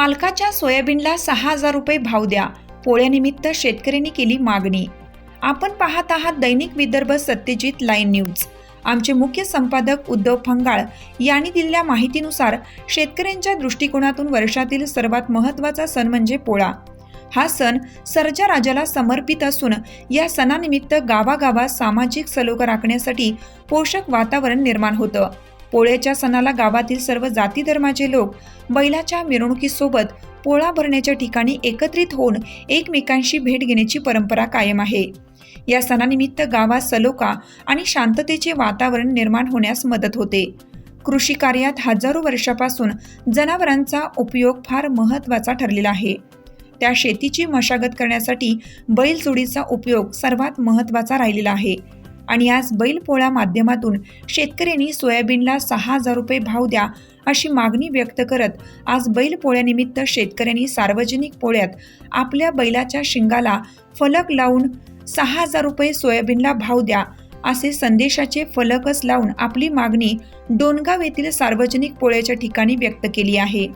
मालकाच्या सोयाबीनला सहा हजार रुपये भाव द्या. पोळ्यानिमित्त शेतकऱ्यांनी केली मागणी. आपण पाहत आहात दैनिक विदर्भ सत्यजित लाईन न्यूज. आमचे मुख्य संपादक उद्धव फंगाळ यांनी दिलेल्या माहितीनुसार शेतकऱ्यांच्या दृष्टिकोनातून वर्षातील सर्वात महत्त्वाचा सण म्हणजे पोळा. हा सण सर्जा राजाला समर्पित असून या सणानिमित्त गावागावात सामाजिक सलोखा राखण्यासाठी पोषक वातावरण निर्माण होतं. पोळ्याच्या सणाला गावातील सर्व जाती धर्माचे लोक बैलाच्या मिरवणुकीसोबत पोळा भरण्याच्या ठिकाणी एकत्रित होऊन एकमेकांशी भेट घेण्याची परंपरा कायम आहे. या सणानिमित्त गावात सलोखा आणि शांततेचे वातावरण निर्माण होण्यास मदत होते. कृषी कार्यात हजारो वर्षापासून जनावरांचा उपयोग फार महत्त्वाचा ठरलेला आहे. त्या शेतीची मशागत करण्यासाठी बैलजोडीचा उपयोग सर्वात महत्त्वाचा राहिलेला आहे. आणि आज बैलपोळा माध्यमातून शेतकऱ्यांनी सोयाबीनला सहा हजार रुपये भाव द्या अशी मागणी व्यक्त करत आज बैलपोळ्यानिमित्त शेतकऱ्यांनी सार्वजनिक पोळ्यात आपल्या बैलाच्या शिंगाला फलक लावून सहा हजार रुपये सोयाबीनला भाव द्या असे संदेशाचे फलकच लावून आपली मागणी डोनगाव येथील सार्वजनिक पोळ्याच्या ठिकाणी व्यक्त केली आहे.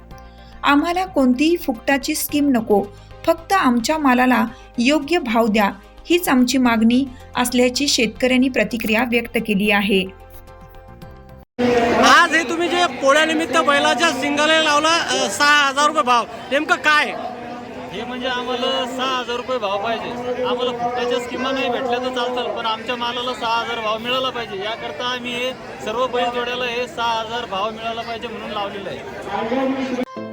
आम्हाला कोणतीही फुकटाची स्कीम नको. फक्त आमच्या मालाला योग्य भाव द्या. हीच आमची मागणी असल्याची शेतकऱ्यांनी प्रतिक्रिया व्यक्त केली आहे. आज हे तुम्ही जे पोळ्यानिमित्त बैलाच्या सिंगलला लावला सहा हजार रुपये भाव. नेमकं काय? हे म्हणजे आम्हाला सहा हजार रुपये भाव पाहिजे. आम्हाला फुटाच्या स्कीमा नाही भेटल्या तर चालतं पण आमच्या मालाला सहा हजार भाव मिळाला पाहिजे. याकरता आम्ही हे सर्व बैलजोड्याला हे सहा हजार भाव मिळाला पाहिजे म्हणून लावलेलं आहे.